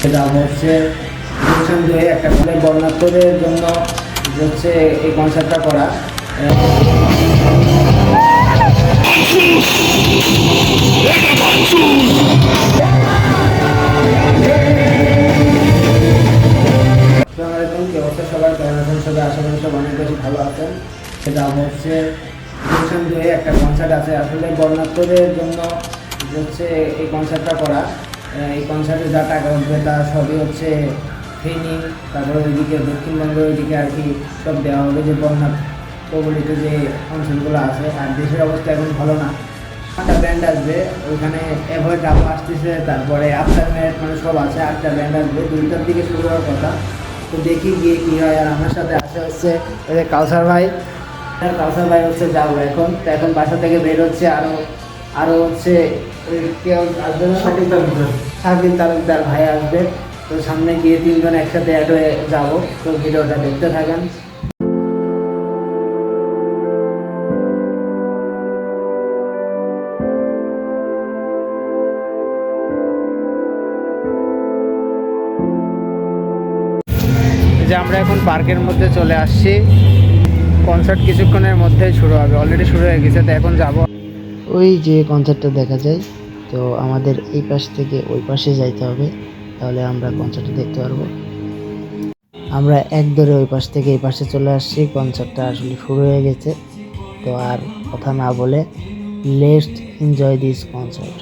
সেটা হচ্ছে একটা ফলে বর্ণাত্মদের জন্য হচ্ছে এই কনসার্টটা করা। একটা কনসার্ট আছে। আসলে বর্ণাত্মদের জন্য হচ্ছে এই কনসার্টটা করা। এই কনসার্টে যা টাকা উঠবে তা সবই হচ্ছে ট্রেনিং তারপরে ওইদিকে দক্ষিণবঙ্গের ওইদিকে আর কি সব দেওয়া হবে যে বন্যা প্রবলিত যে অঞ্চলগুলো আছে। আর দেশের অবস্থা এখন ভালো না। আটটা ব্যান্ড আসবে, ওইখানে অ্যাভয়েড আপ আসতেছে, তারপরে আফটার ম্যারেট মানে সব আছে, আটটা ব্র্যান্ড আসবে। দুইটার দিকে শুরু হওয়ার কথা। তো দেখি গিয়ে কী হয়। আর আমার সাথে আসে হচ্ছে কাউসার ভাই। আর কাউসার ভাই হচ্ছে যাব এখন। তো এখন বাসা থেকে বের হচ্ছে আরও আরও হচ্ছে কেউ আসবে না? সাকিব তালুকদার ভাই আসবে। তো সামনে গিয়ে তিনজন একসাথে অ্যাড হয়ে যাব। তো ভিডিওটা দেখতে থাকেন। যে আমরা এখন পার্কের মধ্যে চলে আসছি। কনসার্ট কিছুক্ষণের মধ্যে শুরু হবে। অলরেডি শুরু হয়ে গেছে তো এখন যাব। ওই যে কনসার্টটা দেখা যায়, তো আমাদের এই পাশ থেকে ওই পাশে যাইতে হবে, তাহলে আমরা কনসার্টটা দেখতে পারব। আমরা এক ধরে ওই পাশ থেকে এই পাশে চলে আসছি কনসার্টটা আসলে শুরু হয়ে গেছে। তো আর কথা না বলে লেস্ট এনজয় দিস কনসার্ট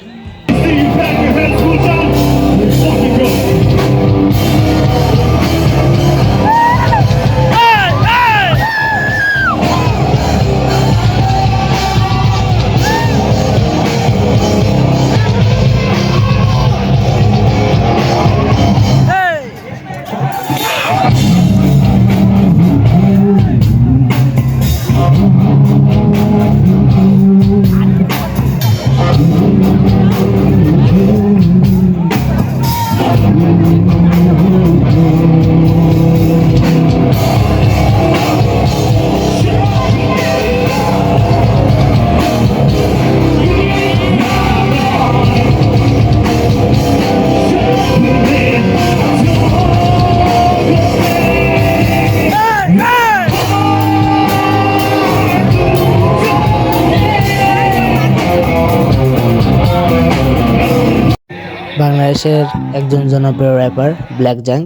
বাংলাদেশের একজন জনপ্রিয় র্যাপার ব্ল্যাক জাঙ্ক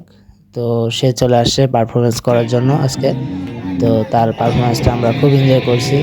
তো সে চলে আসছে পারফরমেন্স করার জন্য আজকে। তো তার পারফরমেন্সটা আমরা খুব এনজয় করছি।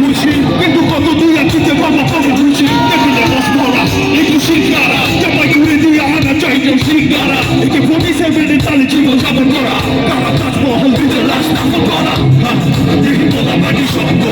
খুশি কিন্তু কত দিয়ে কিনতে পারবা কবে খুশি দেখলে বস ধরা একটু সিঙ্গারা জামাই ঘুরে দিয়ে আনা চাই কেউ সিঙ্গারা একে ফোর্টি সেভেনে তালে ছিল সাবন করা কারা তাজমহল লাশ নামল করা? দেখি তোলা বাড়ি শব্দ।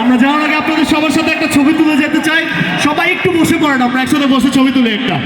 আমরা যাওয়ার আগে আপনাদের সবার সাথে একটা ছবি তুলে যেতে চাই। সবাই একটু বসে পড়েন, আমরা একসাথে বসে ছবি তুলে একটা।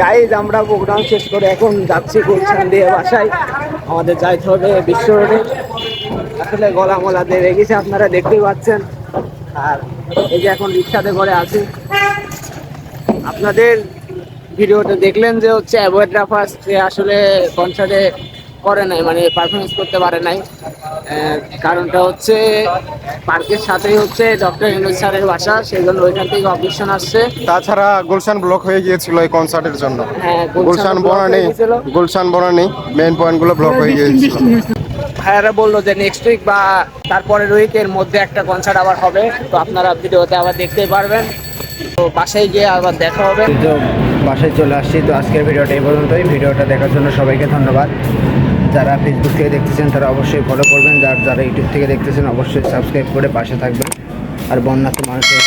গাইজ আমরা প্রোগ্রাম শেষ করে এখন যাচ্ছি গুলশান দিয়ে বাসায়। আমাদের যাইতে হবে বিশ্ব রোডে। আসলে গলা মলা দিয়ে রেখেছে আপনারা দেখতেই পাচ্ছেন। আর এই যে এখন রিক্সাতে করে আছি। আপনাদের ভিডিওতে দেখলেন যে হচ্ছে অ্যাভয়েড রাফার্স আসলে কনসার্টে করে নাই মানে পারফরমেন্স করতে পারে নাই। কারণটা হচ্ছে পার্কের সাথেই হচ্ছে ডক্টর ইনুজ স্যারের বাসা সেই জন্য ওইখান থেকে অবজেকশন আসছে। তাছাড়া গুলশান ব্লক হয়ে গিয়েছিল এই কনসার্টের জন্য। হ্যাঁ গুলশান বনানি। গুলশান বনানি মেইন পয়েন্টগুলো ব্লক হয়ে গিয়েছিল। ভাইয়ারা বলল যে নেক্সট উইক বা তারপরের উইকের মধ্যে একটা কনসার্ট আবার হবে তো আপনারা ভিডিওতে আবার দেখতে পারবেন। তো বাসায় গিয়ে আবার দেখা হবে। তো বাসায় চলে আসছি তো আজকের ভিডিওটা এই পর্যন্তই। ভিডিওটা দেখার জন্য সবাইকে ধন্যবাদ। যারা ফেসবুক থেকে দেখতেছেন, তারা অবশ্যই ফলো করবেন। যার যারা ইউটিউব থেকে দেখতেছেন, অবশ্যই সাবস্ক্রাইব করে পাশে থাকবেন। আর বন্যার্থ মানুষের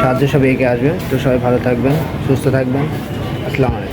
সাহায্য সব এগিয়ে আসবেন। তো সবাই ভালো থাকবেন, সুস্থ থাকবেন। আসসালামু আলাইকুম।